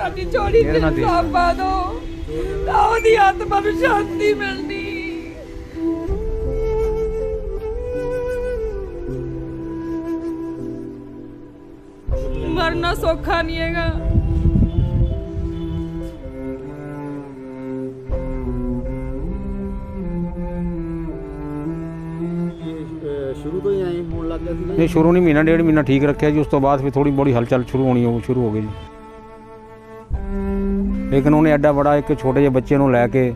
ਸਾਡੀ ਮੇਰੇ ਤੇ ਨਾਲ ਦੇ। ਤਾਂ ਉਹਦੀ ਆਤਮਾ ਨੂੰ ਸ਼ਾਂਤੀ ਮਿਲਣੀ। ਮਰਨਾ ਸੌਖਾ ਨਹੀਂ ਹੈਗਾ। ਇਹ ਸ਼ੁਰੂ ਤੋਂ ਹੀ ਐਂ ਹੋਣ ਲੱਗ ਗਿਆ ਸੀ ਇਹ ਸ਼ੁਰੂ ਨਹੀਂ ਮਹੀਨਾ ਡੇਢ ਮਹੀਨਾ ਠੀਕ ਰੱਖਿਆ ਜੀ ਉਸ ਤੋਂ ਬਾਅਦ ਫਿਰ ਥੋੜੀ ਬੜੀ ਹਲਚਲ ਸ਼ੁਰੂ ਹੋਣੀ ਉਹ ਸ਼ੁਰੂ ਹੋ ਗਈ ਜੀ। ਲੇਕਿਨ ਉਹਨੇ ਐਡਾ ਬੜਾ ਇੱਕ ਛੋਟੇ ਜਿਹੇ ਬੱਚੇ ਨੂੰ ਲੈ ਕੇ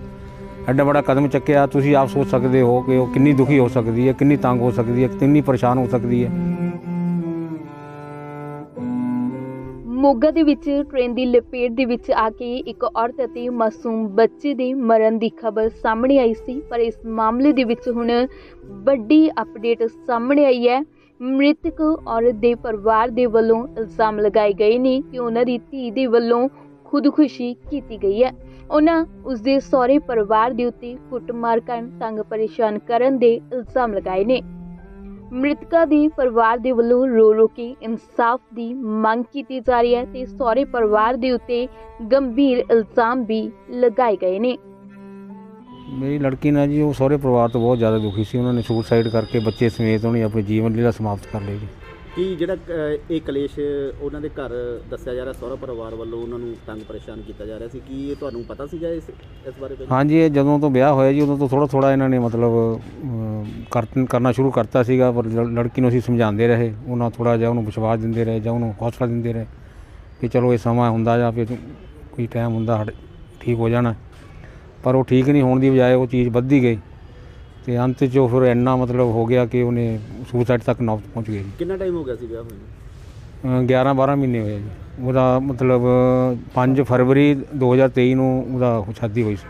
ਐਡਾ ਬੜਾ ਕਦਮ ਚੱਕਿਆ। ਤੁਸੀਂ ਆਪ ਸੋਚ ਸਕਦੇ ਹੋ ਕਿ ਉਹ ਕਿੰਨੀ ਦੁਖੀ ਹੋ ਸਕਦੀ ਹੈ, ਕਿੰਨੀ ਤੰਗ ਹੋ ਸਕਦੀ ਹੈ, ਕਿੰਨੀ ਪਰੇਸ਼ਾਨ ਹੋ ਸਕਦੀ ਹੈ। ਮੋਗਾ ਦੇ ਵਿੱਚ, ਟ੍ਰੇਨ ਦੀ ਲਪੇਟ ਦੇ ਵਿੱਚ ਆ ਕੇ ਇੱਕ ਔਰਤ ਅਤੇ ਮਾਸੂਮ ਬੱਚੇ ਦੇ ਮਰਨ ਦੀ ਖਬਰ ਸਾਹਮਣੇ ਆਈ ਸੀ। ਪਰ ਇਸ ਮਾਮਲੇ ਦੇ ਵਿੱਚ ਹੁਣ ਵੱਡੀ ਅਪਡੇਟ ਸਾਹਮਣੇ ਆਈ ਹੈ। ਮ੍ਰਿਤਕ ਔਰਤ ਦੇ ਪਰਿਵਾਰ ਦੇ ਵੱਲੋਂ ਇਲਜ਼ਾਮ ਲਗਾਏ ਗਏ ਨੇ ਕਿ ਉਹਨਾਂ ਦੀ ਧੀ ਦੇ ਵੱਲੋਂ ਖੁਦਕੁਸ਼ੀ ਕੀਤੀ ਗਈ ਹੈ। ਉਹਨਾਂ ਉਸਦੇ ਸਹੁਰੇ ਪਰਿਵਾਰ ਦੇ ਉੱਤੇ ਕੁੱਟਮਾਰ ਕਰਨ, ਤੰਗ ਪਰੇਸ਼ਾਨ ਕਰਨ ਦੇ ਇਲਜ਼ਾਮ ਲਗਾਏ ਨੇ। ਮ੍ਰਿਤਕਾ ਦੇ ਪਰਿਵਾਰ ਦੇ ਵੱਲੋਂ ਰੋ ਰੋ ਕੇ ਇਨਸਾਫ ਦੀ ਮੰਗ ਕੀਤੀ ਜਾ ਰਹੀ ਹੈ ਤੇ ਸਹੁਰੇ ਪਰਿਵਾਰ ਦੇ ਉੱਤੇ ਗੰਭੀਰ ਇਲਜ਼ਾਮ ਵੀ ਲਗਾਏ ਗਏ ਨੇ। ਮੇਰੀ ਲੜਕੀ ਨਾਲ ਜੀ, ਉਹ ਸਹੁਰੇ ਪਰਿਵਾਰ ਤੋਂ ਬਹੁਤ ਜ਼ਿਆਦਾ ਦੁਖੀ ਸੀ। ਉਹਨਾਂ ਨੇ ਸੁਸਾਈਡ ਕਰਕੇ ਬੱਚੇ ਸਮੇਤ ਉਹਨੇ ਆਪਣੀ ਜੀਵਨ ਲੀਲਾ ਸਮਾਪਤ ਕਰ ਲਈ ਜੀ। ਕੀ ਜਿਹੜਾ ਅਹ, ਇਹ ਕਲੇਸ਼ ਉਹਨਾਂ ਦੇ ਘਰ ਦੱਸਿਆ ਜਾ ਰਿਹਾ ਸਹੁਰਾ ਪਰਿਵਾਰ ਵੱਲੋਂ ਉਹਨਾਂ ਨੂੰ ਤੰਗ ਪਰੇਸ਼ਾਨ ਕੀਤਾ ਜਾ ਰਿਹਾ ਸੀ? ਕੀ ਇਹ ਤੁਹਾਨੂੰ ਪਤਾ ਸੀਗਾ ਇਸ ਇਸ ਬਾਰੇ ਪਹਿਲਾਂ? ਹਾਂਜੀ ਇਹ ਜਦੋਂ ਤੋਂ ਵਿਆਹ ਹੋਇਆ ਜੀ ਉਦੋਂ ਤੋਂ ਥੋੜਾ ਥੋੜਾ ਇਹਨਾਂ ਨੇ ਮਤਲਬ ਅਮ, ਕਰ- ਕਰਨਾ ਸ਼ੁਰੂ ਕਰਤਾ ਸੀਗਾ ਪਰ ਲੜ- ਲੜਕੀ ਨੂੰ ਅਸੀਂ ਸਮਝਾਉਂਦੇ ਰਹੇ। ਉਹਨਾਂ ਥੋੜਾ ਜਿਹਾ ਉਹਨੂੰ ਵਿਸ਼ਵਾਸ ਦਿੰਦੇ ਰਹੇ ਜਾਂ ਉਹਨੂੰ ਹੌਸਲਾ ਦਿੰਦੇ ਰਹੇ ਕਿ ਚਲੋ ਇਹ ਸਮਾਂ ਹੁੰਦਾ ਜਾਂ ਫਿਰ ਕੋਈ ਟਾਈਮ ਹੁੰਦਾ ਸਾਡੇ ਠੀਕ ਹੋ ਜਾਣਾ। ਪਰ ਉਹ ਠੀਕ ਨਹੀਂ ਹੋਣ ਦੀ ਬਜਾਏ ਉਹ ਚੀਜ਼ ਵੱਧਦੀ ਗਈ। ਤੇ ਅੰਤ 'ਚ ਉਹ ਫਿਰ ਇੰਨਾ ਮਤਲਬ ਹੋ ਗਿਆ ਕਿ ਉਹਨੇ ਸੁਸਾਈਡ ਤੱਕ ਨੌਬਤ ਪਹੁੰਚ ਗਈ ਜੀ। ਕਿੰਨਾ ਟਾਈਮ ਹੋ ਗਿਆ ਸੀ ਵਿਆਹ ਹੋਏ ਨੂੰ? ਅ, 11 12 ਮਹੀਨੇ ਹੋਏ ਜੀ। ਉਹਦਾ ਮਤਲਬ 5 ਫਰਵਰੀ 2023 ਨੂੰ ਉਹਦਾ ਸ਼ਾਦੀ ਹੋਈ ਸੀ।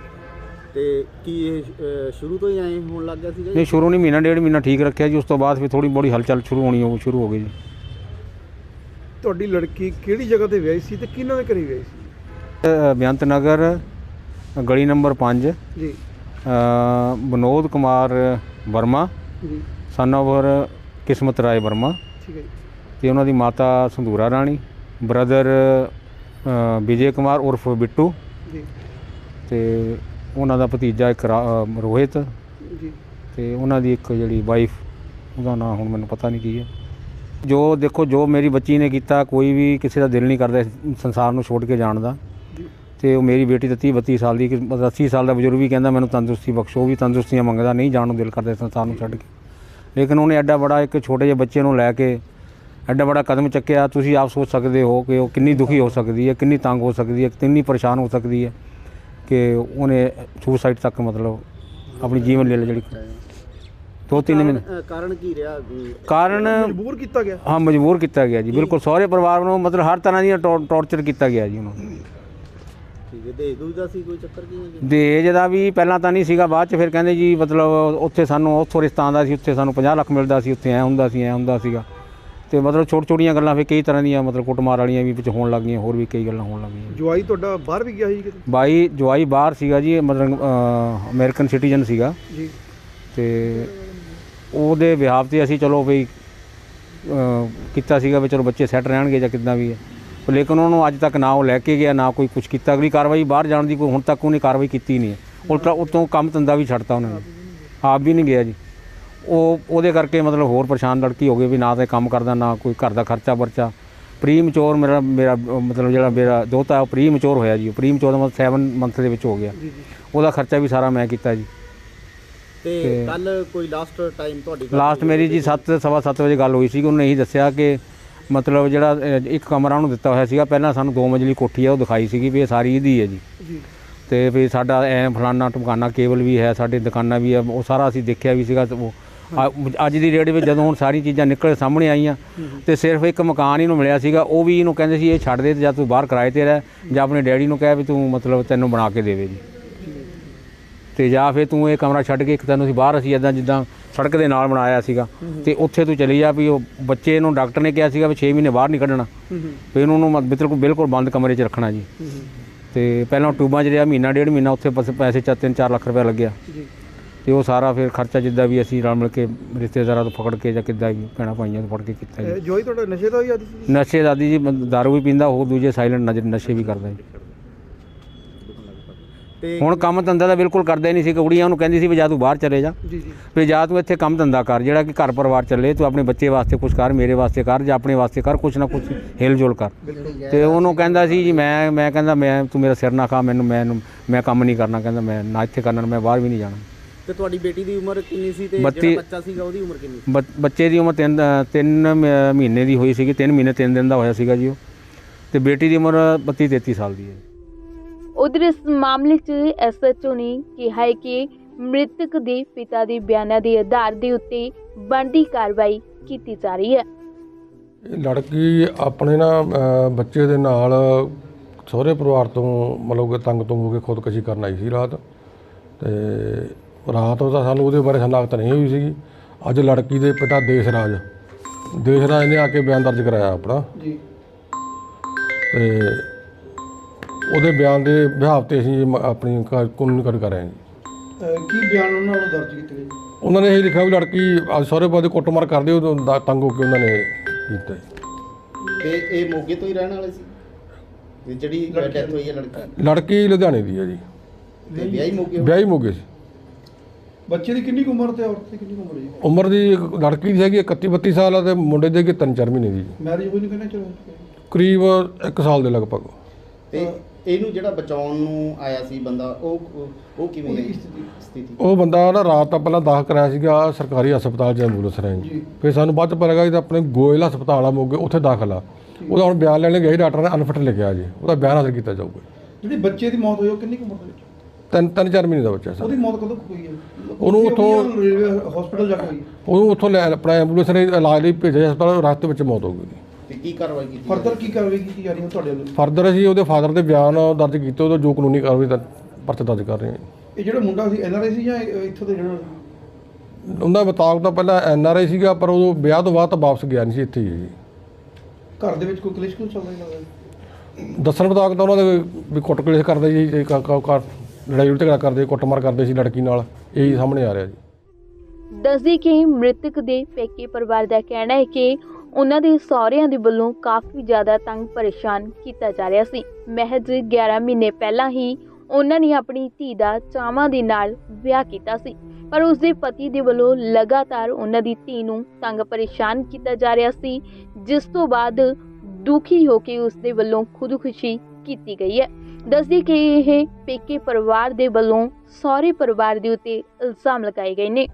ਤੇ ਕੀ ਇਹ ਅਹ, ਸ਼ੁਰੂ ਤੋਂ ਹੀ ਐਂ ਹੋਣ ਲੱਗ ਗਿਆ ਸੀਗਾ ਜੀ? ਨਹੀਂ ਸ਼ੁਰੂ ਨਹੀਂ ਮਹੀਨਾ ਡੇਢ ਮਹੀਨਾ ਠੀਕ ਰੱਖਿਆ ਜੀ। ਉਸ ਤੋਂ ਬਾਅਦ ਫਿਰ ਥੋੜੀ ਬੜੀ ਹਲਚਲ ਸ਼ੁਰੂ ਹੋਣੀ ਉਹ ਸ਼ੁਰੂ ਹੋ ਗਈ ਜੀ। ਤੁਹਾਡੀ ਲੜਕੀ ਕਿਹੜੀ ਜਗ੍ਹਾ ਤੇ ਵਿਆਹੀ ਸੀ ਤੇ ਕਿਹਨਾਂ ਦੇ ਘਰੇ ਵਿਆਹੀ ਸੀ? ਅ, ਬੇਅੰਤ ਨਗਰ ਗਲੀ ਨੰਬਰ 5 ਜੀ। ਵਿਨੋਦ ਕੁਮਾਰ ਵਰਮਾ ਜੀ। ਸਨ ਓਵਰ ਕਿਸਮਤ ਰਾਏ ਵਰਮਾ ਠੀਕ ਹੈ ਜੀ। ਤੇ ਉਹਨਾਂ ਦੀ ਮਾਤਾ ਸੰਧੂਰਾ ਰਾਣੀ ਬ੍ਰਦਰ ਵਿਜੇ ਕੁਮਾਰ ਉਰਫ ਬਿੱਟੂ ਜੀ। ਤੇ ਉਹਨਾਂ ਦਾ ਭਤੀਜਾ ਇੱਕ ਰੋਹਿਤ ਜੀ। ਤੇ ਉਹਨਾਂ ਦੀ ਇੱਕ ਜਿਹੜੀ ਵਾਈਫ ਉਹਦਾ ਨਾਮ ਹੁਣ ਮੈਨੂੰ ਪਤਾ ਨਹੀਂ ਕੀ ਹੈ। ਜੋ ਦੇਖੋ ਜੋ ਮੇਰੀ ਬੱਚੀ ਨੇ ਕੀਤਾ ਕੋਈ ਵੀ ਕਿਸੇ ਦਾ ਦਿਲ ਨਹੀਂ ਕਰਦਾ ਇਸ ਸੰਸਾਰ ਨੂੰ ਛੋੜ ਕੇ ਜਾਣ ਦਾ। ਤੇ ਉਹ ਮੇਰੀ ਬੇਟੀ ਤਾਂ 30 32 ਸਾਲ ਦੀ ਕਿ ਮਤਲਬ 80 ਸਾਲ ਦਾ ਬਜ਼ੁਰਗ ਵੀ ਕਹਿੰਦਾ ਮੈਨੂੰ ਤੰਦਰੁਸਤੀ ਬਖਸ਼ੋ ਉਹ ਵੀ ਤੰਦਰੁਸਤੀਆਂ ਮੰਗਦਾ ਨਹੀਂ ਜਾਣ ਨੂੰ ਦਿਲ ਕਰਦਾ ਇਸ ਸੰਸਾਰ ਨੂੰ ਛੱਡ ਕੇ। ਲੇਕਿਨ ਉਹਨੇ ਐਡਾ ਬੜਾ ਇੱਕ ਛੋਟੇ ਜਿਹੇ ਬੱਚੇ ਨੂੰ ਲੈ ਕੇ ਐਡਾ ਬੜਾ ਕਦਮ ਚੱਕਿਆ। ਤੁਸੀਂ ਆਪ ਸੋਚ ਸਕਦੇ ਹੋ ਕਿ ਉਹ ਕਿੰਨੀ ਦੁਖੀ ਹੋ ਸਕਦੀ ਹੈ ਕਿੰਨੀ ਤੰਗ ਹੋ ਸਕਦੀ ਹੈ ਕਿੰਨੀ ਪਰੇਸ਼ਾਨ ਹੋ ਸਕਦੀ ਹੈ ਕਿ ਉਹਨੇ ਸੁਸਾਈਡ ਤੱਕ ਮਤਲਬ ਆਪਣੀ ਜੀਵਨ ਲੀਲਾ ਜਿਹੜੀ ਦੋ ਤਿੰਨ ਮਹੀਨੇ। ਕਾਰਨ- ਕੀ ਰਿਹਾ? ਕਾਰਨ ਮਜਬੂਰ ਕੀਤਾ ਗਿਆ। ਹਾਂ ਮਜਬੂਰ ਕੀਤਾ ਗਿਆ ਜੀ ਬਿਲਕੁਲ ਸਹੁਰੇ ਪਰਿਵਾਰ ਨੂੰ ਮਤਲਬ ਹਰ ਤਰ੍ਹਾਂ ਦੀ ਟੌਰਚਰ ਕੀਤਾ ਗਿਆ ਜੀ ਉਹਨਾਂ। ਨੂੰ ਠੀਕ ਹੈ ਦੇ ਦੂਜ ਦਾ ਸੀ ਕੋਈ ਚੱਕਰ ਕੀ ਹੈ ਜੀ? ਦਹੇਜ ਦਾ ਵੀ ਪਹਿਲਾਂ ਤਾਂ ਨਹੀਂ ਸੀਗਾ ਬਾਅਦ ਚ ਫਿਰ ਕਹਿੰਦੇ ਜੀ ਮਤਲਬ ਉੱਥੇ ਸਾਨੂੰ ਉੱਥੋਂ ਰਿਸ਼ਤਾ ਆਉਂਦਾ ਸੀ ਉੱਥੇ ਸਾਨੂੰ 50 ਲੱਖ ਮਿਲਦਾ ਸੀ ਉੱਥੇ ਐ ਹੁੰਦਾ ਸੀ ਐ ਹੁੰਦਾ ਸੀਗਾ। ਤੇ ਮਤਲਬ ਛੋਟ ਛੋਟੀਆਂ ਗੱਲਾਂ ਫਿਰ ਕਈ ਤਰ੍ਹਾਂ ਦੀਆਂ ਮਤਲਬ ਕੁੱਟਮਾਰ ਵਾਲੀਆਂ ਵੀ ਵਿੱਚ ਹੋਣ ਲੱਗ ਗਈਆਂ ਹੋਰ ਵੀ ਕਈ ਗੱਲਾਂ ਹੋਣ ਲੱਗ ਗਈਆਂ। ਜਵਾਈ ਤੁਹਾਡਾ ਬਾਹਰ ਵੀ ਗਿਆ ਸੀ ਕਿਤੇ? ਬਾਈ ਜਵਾਈ ਬਾਹਰ ਸੀਗਾ ਜੀ ਮਤਲਬ ਅਮਰੀਕਨ ਸਿਟੀਜ਼ਨ ਸੀਗਾ। ਜੀ। ਤੇ ਉਹਦੇ ਵਿਆਹ ਤੇ ਅਸੀਂ ਚਲੋ ਵੀ ਕੀਤਾ ਸੀਗਾ ਵੀ ਚਲੋ ਬੱਚੇ ਸੈੱਟ ਰਹਿਣਗੇ ਜਾਂ ਕਿੱਦਾਂ ਵੀ ਹੈ। ਲੇਕਿਨ ਉਹਨੂੰ ਅੱਜ ਤੱਕ ਨਾ ਉਹ ਲੈ ਕੇ ਗਿਆ ਨਾ ਕੋਈ ਕੁਝ ਕੀਤਾ। ਅਗਲੀ ਕਾਰਵਾਈ ਬਾਹਰ ਜਾਣ ਦੀ ਕੋਈ ਹੁਣ ਤੱਕ ਉਹਨੇ ਕਾਰਵਾਈ ਕੀਤੀ ਨਹੀਂ ਹੈ। ਉਲਟਾ ਉਤੋਂ ਕੰਮ ਧੰਦਾ ਵੀ ਛੱਡਤਾ ਉਹਨਾਂ। ਨੇ ਆਪ ਵੀ ਨਹੀਂ ਗਿਆ ਜੀ। ਉਹ ਉਹਦੇ ਕਰਕੇ ਮਤਲਬ ਹੋਰ ਪਰੇਸ਼ਾਨ ਲੜਕੀ ਹੋ ਗਈ ਵੀ ਨਾ ਤਾਂ ਕੰਮ ਕਰਦਾ ਨਾ ਕੋਈ ਘਰ ਦਾ ਖਰਚਾ ਵਰਚਾ। ਪ੍ਰੀ ਮੈਚੋਰ ਮੇਰਾ ਮੇਰਾ ਮਤਲਬ ਜਿਹੜਾ ਮੇਰਾ ਦੋਤਾ ਉਹ ਪ੍ਰੀ ਮੈਚੋਰ ਹੋਇਆ ਜੀ। ਪ੍ਰੀ ਮੈਚੋਰ ਦਾ ਮਤਲਬ 7 ਮੰਥ ਦੇ ਵਿੱਚ ਹੋ ਗਿਆ। ਉਹਦਾ ਖਰਚਾ ਵੀ ਸਾਰਾ ਮੈਂ ਕੀਤਾ ਜੀ। ਤੇ ਕੱਲ ਕੋਈ ਲਾਸਟ ਟਾਈਮ ਤੁਹਾਡੀ ਲਾਸਟ ਮੇਰੀ ਜੀ 7 ਸਵਾ ਸੱਤ ਵਜੇ ਗੱਲ ਹੋਈ ਸੀ। ਉਹਨੇ ਇਹੀ ਦੱਸਿਆ ਕਿ ਮਤਲਬ ਜਿਹੜਾ ਇੱਕ ਕਮਰਾ ਉਹਨੂੰ ਦਿੱਤਾ ਹੋਇਆ ਸੀਗਾ। ਪਹਿਲਾਂ ਸਾਨੂੰ ਦੋ ਮੰਜ਼ਲੀ ਕੋਠੀ ਆ ਉਹ ਦਿਖਾਈ ਸੀਗੀ ਵੀ ਇਹ ਸਾਰੀ ਇਹਦੀ ਹੈ ਜੀ। ਜੀ। ਤੇ ਵੀ ਸਾਡਾ ਐ ਫਲਾਨਾ ਟਮਕਾਨਾ ਕੇਬਲ ਵੀ ਹੈ ਸਾਡੇ ਦੁਕਾਨਾਂ ਵੀ ਆ ਉਹ ਸਾਰਾ ਅਸੀਂ ਦੇਖਿਆ ਵੀ ਸੀਗਾ। ਤੇ ਉਹ ਅੱਜ ਦੀ ਡੇਟ ਵਿੱਚ ਜਦੋਂ ਹੁਣ ਸਾਰੀ ਚੀਜ਼ਾਂ ਨਿਕਲ ਸਾਹਮਣੇ ਆਈਆਂ ਤੇ ਸਿਰਫ ਇੱਕ ਮਕਾਨ ਹੀ ਨੂੰ ਮਿਲਿਆ ਸੀਗਾ। ਉਹ ਵੀ ਇਹਨੂੰ ਕਹਿੰਦੇ ਸੀ ਇਹ ਛੱਡ ਦੇ ਤੇ ਜਾਂ ਤੂੰ ਬਾਹਰ ਕਿਰਾਏ ਤੇ ਰਹਿ ਜਾਂ ਆਪਣੇ ਡੈਡੀ ਨੂੰ ਕਹਿ ਵੀ ਤੂੰ ਮਤਲਬ ਤੈਨੂੰ ਬਣਾ ਕੇ ਦੇਵੇ ਜੀ। ਤੇ ਜਾਂ ਫਿਰ ਤੂੰ ਇਹ ਕਮਰਾ ਛੱਡ ਕੇ ਇੱਕ ਤੈਨੂੰ ਅਸੀਂ ਬਾਹਰ ਅਸੀਂ ਇਦਾਂ ਜਿੱਦਾਂ ਸੜਕ ਦੇ ਨਾਲ ਬਣਾਇਆ ਸੀਗਾ। ਤੇ ਉੱਥੇ ਤੂੰ ਚਲੀ ਜਾ ਵੀ ਉਹ ਬੱਚੇ ਨੂੰ ਡਾਕਟਰ ਨੇ ਕਿਹਾ ਸੀਗਾ ਵੀ 6 ਮਹੀਨੇ ਬਾਹਰ ਨਹੀਂ ਕੱਢਣਾ। ਹੂੰ ਹੂੰ ਵੀ ਇਹਨੂੰ ਨੂੰ ਬਿਲਕੁਲ ਬਿਲਕੁਲ ਬੰਦ ਕਮਰੇ 'ਚ ਰੱਖਣਾ ਜੀ। ਹੂੰ, ਤੇ ਪਹਿਲਾਂ ਟਿਊਬਾਂ 'ਚ ਰਿਹਾ ਮਹੀਨਾ ਡੇਢ ਮਹੀਨਾ ਉੱਥੇ ਪੈਸੇ ਚਾ 3-4 ਲੱਖ ਰੁਪਏ ਲੱਗਿਆ। ਜੀ। ਤੇ ਉਹ ਸਾਰਾ ਫਿਰ ਖਰਚਾ ਜਿੱਦਾਂ ਵੀ ਅਸੀਂ ਰਲ ਮਿਲ ਕੇ ਰਿਸ਼ਤੇਦਾਰਾਂ ਤੋਂ ਫਕੜ ਕੇ ਜਾਂ ਕਿੱਦਾਂ ਵੀ ਭੈਣਾਂ ਭਾਈਆਂ ਤੋਂ ਫੜ ਕੇ ਕੀਤਾ ਅਹ ਜੀ ਜੋਈ ਤੁਹਾਡਾ ਨਸ਼ੇ ਦਾ ਹੀ ਆਦੀ ਸੀ? ਨਸ਼ੇ ਦਾਦੀ ਜੀ ਬੰਦ- ਦਾਰੂ ਵੀ ਪੀਂਦਾ ਉਹ ਦੂਜੇ ਸਾਇਲੈਂਟ ਨਸ਼ੇ ਵੀ ਕਰਦਾ ਜੀ। ਹੁਣ ਕੰਮ ਧੰਦਾ ਤਾਂ ਬਿਲਕੁਲ ਕਰਦਾ ਨਹੀਂ ਸੀ ਕੁੜੀਆਂ ਉਹਨੂੰ ਕਹਿੰਦੀ ਸੀ ਵੀ ਜਾ ਤੂੰ ਬਾਹਰ ਚਲੇ ਜਾ। ਜੀ ਜੀ। ਵੀ ਜਾ ਤੂੰ ਇੱਥੇ ਕੰਮ ਧੰਦਾ ਕਰ ਜਿਹੜਾ ਕਿ ਘਰ ਪਰਿਵਾਰ ਚੱਲੇ ਤੂੰ ਆਪਣੇ ਬੱਚੇ ਵਾਸਤੇ ਕੁਝ ਕਰ ਮੇਰੇ ਵਾਸਤੇ ਕਰ ਜਾਂ ਆਪਣੇ ਵਾਸਤੇ ਕਰ ਕੁਝ ਨਾ ਕੁਝ ਹਿਲ ਜੁਲ ਕਰ ਤੇ ਉਹਨੂੰ ਕਹਿੰਦਾ ਸੀ ਜੀ ਮੈਂ ਮੈਂ ਕਹਿੰਦਾ ਮੈਂ ਤੂੰ ਮੇਰਾ ਸਿਰ ਨਾ ਖਾ ਮੈਨੂੰ ਮੈਂ ਮੈਂ ਕੰਮ ਨਹੀਂ ਕਰਨਾ ਕਹਿੰਦਾ ਮੈਂ ਨਾ ਇੱਥੇ ਕਰਨਾ ਮੈਂ ਬਾਹਰ ਵੀ ਨਹੀਂ ਜਾਣਾ। ਤੇ ਤੁਹਾਡੀ ਬੇਟੀ ਦੀ ਉਮਰ ਕਿੰਨੀ ਸੀ ਤੇ ਜਿਹੜਾ ਬੱਚਾ ਸੀਗਾ ਉਹਦੀ ਉਮਰ ਕਿੰਨੀ ਸੀ? ਬੱਚੇ ਦੀ ਉਮਰ ਤਿੰਨ ਤਿੰਨ ਮ- ਮਹੀਨੇ ਦੀ ਹੋਈ ਸੀਗੀ ਤਿੰਨ ਮਹੀਨੇ ਤਿੰਨ ਦਿਨ ਦਾ ਹੋਇਆ ਸੀਗਾ ਜੀ ਉਹ। ਤੇ ਬੇਟੀ ਦੀ ਉਮਰ 32 33 ਸਾਲ ਦੀ ਹੈ। ਉਧਰ ਇਸ ਮਾਮਲੇ 'ਚ ਐਸਐਚਓ ਨੇ ਕਿਹਾ ਹੈ ਕਿ ਮ੍ਰਿਤਕ ਦੇ ਪਿਤਾ ਦੇ ਬਿਆਨਾਂ ਦੇ ਆਧਾਰ ਦੇ ਉੱਤੇ ਬਣਦੀ ਕਾਰਵਾਈ ਕੀਤੀ ਜਾ ਰਹੀ ਹੈ। ਇਹ ਲੜਕੀ ਆਪਣੇ ਨਾ ਅਹ, ਬੱਚੇ ਦੇ ਨਾਲ ਸਹੁਰੇ ਪਰਿਵਾਰ ਤੋਂ ਮਤਲਬ ਕਿ ਤੰਗ ਤੋਂ ਹੋ ਕੇ ਖੁਦਕੁਸ਼ੀ ਕਰਨ ਆਈ ਸੀ ਰਾਤ। ਤੇ ਰਾਤ ਉਹਦਾ ਸਾਨੂੰ ਉਹਦੇ ਬਾਰੇ ਸਨਾਖਤ ਨਹੀਂ ਹੋਈ ਸੀਗੀ। ਅੱਜ ਲੜਕੀ ਦੇ ਪਿਤਾ ਦੇਸ਼ਰਾਜ ਦੇਸ਼ਰਾਜ ਨੇ ਆ ਕੇ ਬਿਆਨ ਦਰਜ ਕਰਾਇਆ ਆਪਣਾ। ਜੀ। ਤੇ ਉਹਦੇ ਬਿਆਨ ਦੇ ਵਿਹਾਰ ਤੇ ਅਸੀਂ ਮ- ਆਪਣੀ ਕਾ- ਕਾਨੂੰਨੀ ਕਾਰਵਾਈ ਕਰ ਰਹੇ ਹਾਂ ਜੀ। ਅਹ ਕੀ ਬਿਆਨ ਉਹਨਾਂ ਵੱਲੋਂ ਦਰਜ ਕੀਤੇ ਗਏ? ਉਹਨਾਂ ਨੇ ਇਹ ਲਿਖਿਆ ਵੀ ਲੜਕੀ ਅੱਜ ਸਹੁਰੇ ਪਰਿਵਾਰ ਦੇ ਕੁੱਟਮਾਰ ਕਰਦੇ ਉਦੋਂ ਦਾ- ਤੰਗ ਹੋ ਕੇ ਉਹਨਾਂ ਨੇ ਕੀਤਾ ਜੀ। ਤੇ ਇਹ ਮੋਗੇ ਤੋਂ ਹੀ ਰਹਿਣ ਵਾਲੇ ਸੀ? ਤੇ ਜਿਹੜੀ ਡੈਥ ਹੋਈ ਹੈ ਲੜਕੀ? ਲੜਕੀ ਲੁਧਿਆਣੇ ਦੀ ਹੈ ਜੀ। ਤੇ ਵਿਆਹੀ ਮੋਗੇ ਹੋਈ? ਵਿਆਹੀ ਮੋਗੇ ਸੀ। ਬੱਚੇ ਦੀ ਕਿੰਨੀ ਕੁ ਉਮਰ ਤੇ ਔਰਤ ਦੀ ਕਿੰਨੀ ਕੁ ਉਮਰ ਹੈ ਜੀ? ਉਮਰ ਦੀ ਇੱਕ ਲੜਕੀ ਦੀ ਹੈਗੀ 31 32 ਸਾਲ ਆ ਤੇ ਮੁੰਡੇ ਦੀ ਹੈਗੀ 3-4 ਮਹੀਨੇ ਦੀ ਮੈਰਿਜ ਹੋਈ ਨਹੀਂ ਕਿੰਨਾ ਚਿਰ ਕਰੀਬ 1 ਸਾਲ ਦੇ ਲਗਭਗ। ਤੇ ਇਹਨੂੰ ਜਿਹੜਾ ਬਚਾਉਣ ਨੂੰ ਆਇਆ ਸੀ ਬੰਦਾ ਉਹ ਉਹ ਕਿਵੇਂ ਹੈ? ਸਥਿਤੀ? ਉਹ ਬੰਦਾ ਨਾ ਰਾਤ ਤਾਂ ਪਹਿਲਾਂ ਦਾਖਲ ਕਰਾਇਆ ਸੀਗਾ ਸਰਕਾਰੀ ਹਸਪਤਾਲ 'ਚ ਐਂਬੂਲੈਂਸ ਰਾਹੀਂ ਜੀ। ਫਿਰ ਸਾਨੂੰ ਬਾਅਦ ਚ ਪਤਾ ਲੱਗਾ ਕਿ ਆਪਣੇ ਗੋਇਲ ਹਸਪਤਾਲ ਆ ਮੋਗੇ ਉੱਥੇ ਦਾਖਲ ਆ। ਉਹਦਾ ਹੁਣ ਬਿਆਨ ਲੈਣ ਗਏ ਡਾਕਟਰ ਨੇ ਅਨਫਿਟ ਲਿਖਿਆ ਜੀ। ਉਹਦਾ ਬਿਆਨ ਹਾਜ਼ਰ ਕੀਤਾ ਜਾਊਗਾ। ਜਿਹੜੀ ਬੱਚੇ ਦੀ ਮੌਤ ਹੋਈ ਉਹ ਕਿੰਨੀ ਕੁ ਉਮਰ ਦੇ ਵਿੱਚ? ਤਿੰਨ ਤਿੰਨ ਚਾਰ ਮਹੀਨੇ ਦਾ ਬੱਚਾ ਸੀ। ਉਹਦੀ ਮੌਤ ਕਦੋਂ ਹੋਈ ਹੈ? ਉਹਨੂੰ ਉੱਥੋਂ- ਰੇਲਵੇ ਹਸਪੀਟਲ ਜਾ ਕੇ ਹੋਈ ਉਹਨੂੰ ਉੱਥੋਂ ਲੈ ਆਪਣਾ ਐਂਬੂਲੈਂਸ ਰਾਹੀਂ ਇਲਾਜ ਲਈ ਭੇਜਿਆ ਹਸਪਤਾਲ ਰਸਤੇ ਵਿੱਚ ਮੌਤ ਹੋ ਗਈ। ਕੀ ਕਾਰਵਾਈ ਕੀਤੀ ਫਰਦਰ ਕੀ ਕਾਰਵਾਈ ਕੀਤੀ ਜਾ ਰਹੀ ਹੈ ਤੁਹਾਡੇ ਵੱਲੋਂ? ਫਰਦਰ ਅਸੀਂ ਉਹਦੇ ਫਾਦਰ ਦੇ ਬਿਆਨ ਦਰਜ ਕੀਤੇ ਉਹਦਾ ਜੋ ਕਾਨੂੰਨੀ ਕਾਰਵਾਈ ਦਾ ਪਰਚਾ ਦਰਜ ਕਰ ਰਹੇ ਹਾਂ। ਇਹ ਜਿਹੜਾ ਮੁੰਡਾ ਸੀ ਐਨਆਰਆਈ ਸੀ ਜਾਂ ਇਹ- ਇੱਥੋਂ ਦੇ ਜਿਹੜਾ? ਉਹਨਾਂ ਮੁਤਾਬਕ ਤਾਂ ਪਹਿਲਾਂ ਐਨ ਆਰ ਆਈ ਸੀਗਾ ਪਰ ਉਹ ਵਿਆਹ ਤੋਂ ਬਾਅਦ ਤਾਂ ਵਾਪਸ ਗਿਆ ਨਹੀਂ ਸੀ ਇੱਥੇ ਹੀ ਹੈ ਜੀ। ਘਰ ਦੇ ਵਿੱਚ ਕੋਈ ਕਲੇਸ਼ ਕਿਉਂ ਚੱਲਦਾ ਹੀ? ਲੱਗਦਾ ਦੱਸਣ ਮੁਤਾਬਕ ਤਾਂ ਉਹਨਾਂ ਦੇ ਵੀ ਕੁੱਟ ਕਲੇਸ਼ ਕਰਦੇ ਜੀ ਇਹ ਕਾ- ਕਾ- ਕਾ- ਲੜਾਈ ਝਗੜਾ ਕਰਦੇ ਕੁੱਟਮਾਰ ਕਰਦੇ ਸੀ ਲੜਕੀ ਨਾਲ ਇਹੀ ਸਾਹਮਣੇ ਆ ਰਿਹਾ ਜੀ। ਦੱਸਦੀ ਕਿ ਮ੍ਰਿਤਕ ਦੇ ਪੇਕੇ ਪਰਿਵਾਰ ਦਾ ਕਹਿਣਾ ਹੈ ਕਿ ਉਹਨਾਂ ਦੇ ਸਹੁਰਿਆਂ ਦੇ ਵੱਲੋਂ ਕਾਫੀ ਜ਼ਿਆਦਾ ਤੰਗ ਪਰੇਸ਼ਾਨ ਕੀਤਾ ਜਾ ਰਿਹਾ ਸੀ। ਮਹਿਜ 11 ਮਹੀਨੇ ਪਹਿਲਾਂ ਹੀ ਉਹਨਾਂ ਨੇ ਆਪਣੀ ਧੀ ਦਾ ਚਾਵਾਂ ਦੇ ਨਾਲ ਵਿਆਹ ਕੀਤਾ ਸੀ। ਪਰ ਉਸ ਦੇ ਪਤੀ ਦੇ ਵੱਲੋਂ ਲਗਾਤਾਰ ਉਹਨਾਂ ਦੀ ਧੀ ਨੂੰ ਤੰਗ ਪਰੇਸ਼ਾਨ ਕੀਤਾ ਜਾ ਰਿਹਾ ਸੀ, ਜਿਸ ਤੋਂ ਬਾਅਦ ਦੁਖੀ ਹੋ ਕੇ ਉਸ ਦੇ ਵੱਲੋਂ ਖੁਦਕੁਸ਼ੀ ਕੀਤੀ ਗਈ ਹੈ। ਦੱਸਦੀ ਕਿ ਇਹ ਪੇਕੇ ਪਰਿਵਾਰ ਦੇ ਵੱਲੋਂ ਸਹੁਰੇ ਪਰਿਵਾਰ ਦੇ ਉੱਤੇ ਇਲਜ਼ਾਮ ਲਗਾਏ ਗਏ ਨੇ।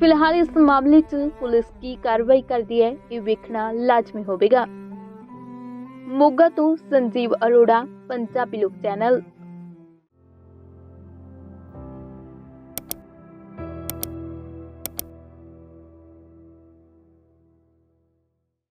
ਫਿਲਹਾਲ ਇਸ ਮਾਮਲੇ 'ਚ ਪੁਲਿਸ ਕੀ ਕਾਰਵਾਈ ਕਰਦੀ ਹੈ ਇਹ ਵੇਖਣਾ ਲਾਜ਼ਮੀ ਹੋਵੇਗਾ। ਮੋਗਾ ਤੋਂ ਸੰਜੀਵ ਅਰੋੜਾ, ਪੰਜਾਬੀ ਲੋਕ ਚੈਨਲ।